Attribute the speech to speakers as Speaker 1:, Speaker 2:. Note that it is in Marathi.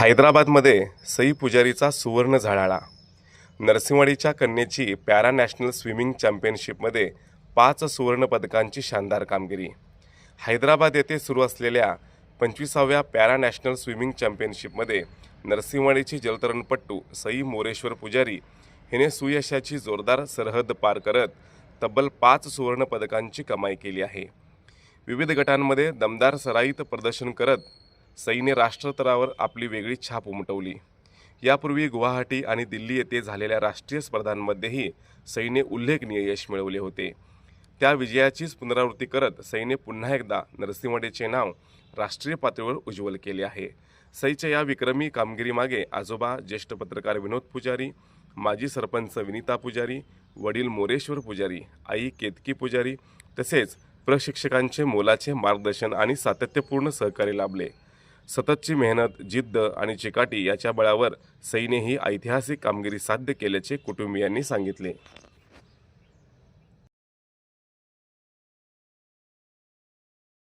Speaker 1: हैदराबादमध्ये सई पुजारीचा सुवर्ण झळाळा नरसिंहवाडीच्या कन्येची पॅरा नॅशनल स्विमिंग चॅम्पियनशिपमध्ये पाच सुवर्ण पदकांची शानदार कामगिरी. हैदराबाद येथे सुरू असलेल्या पंचवीसाव्या पॅरा नॅशनल स्विमिंग चॅम्पियनशिपमध्ये नरसिंहवाडीची जलतरणपट्टू सई मोरेश्वर पुजारी हिने सुयशाची जोरदार सरहद पार करत तब्बल पाच सुवर्ण पदकांची कमाई केली आहे. विविध गटांमध्ये दमदार सराईत प्रदर्शन करत सईने राष्ट्रस्तरावर आपली वेगळी छाप उमटवली. यापूर्वी गुवाहाटी आणि दिल्ली येथे झालेल्या राष्ट्रीय स्पर्धांमध्येही सईने उल्लेखनीय यश मिळवले होते. त्या विजयाचीच पुनरावृत्ती करत सईने पुन्हा एकदा नरसिंहडेचे नाव राष्ट्रीय पातळीवर उज्ज्वल केले आहे. सईच्या या विक्रमी कामगिरीमागे आजोबा ज्येष्ठ पत्रकार विनोद पुजारी माजी सरपंच विनिता पुजारी वडील मोरेश्वर पुजारी आई केतकी पुजारी तसेच प्रशिक्षकांचे मोलाचे मार्गदर्शन आणि सातत्यपूर्ण सहकार्य लाभले. सततची मेहनत जिद्द आणि चिकाटी याच्या बळावर सईने ही ऐतिहासिक कामगिरी साध्य केल्याचे कुटुंबियांनी सांगितले.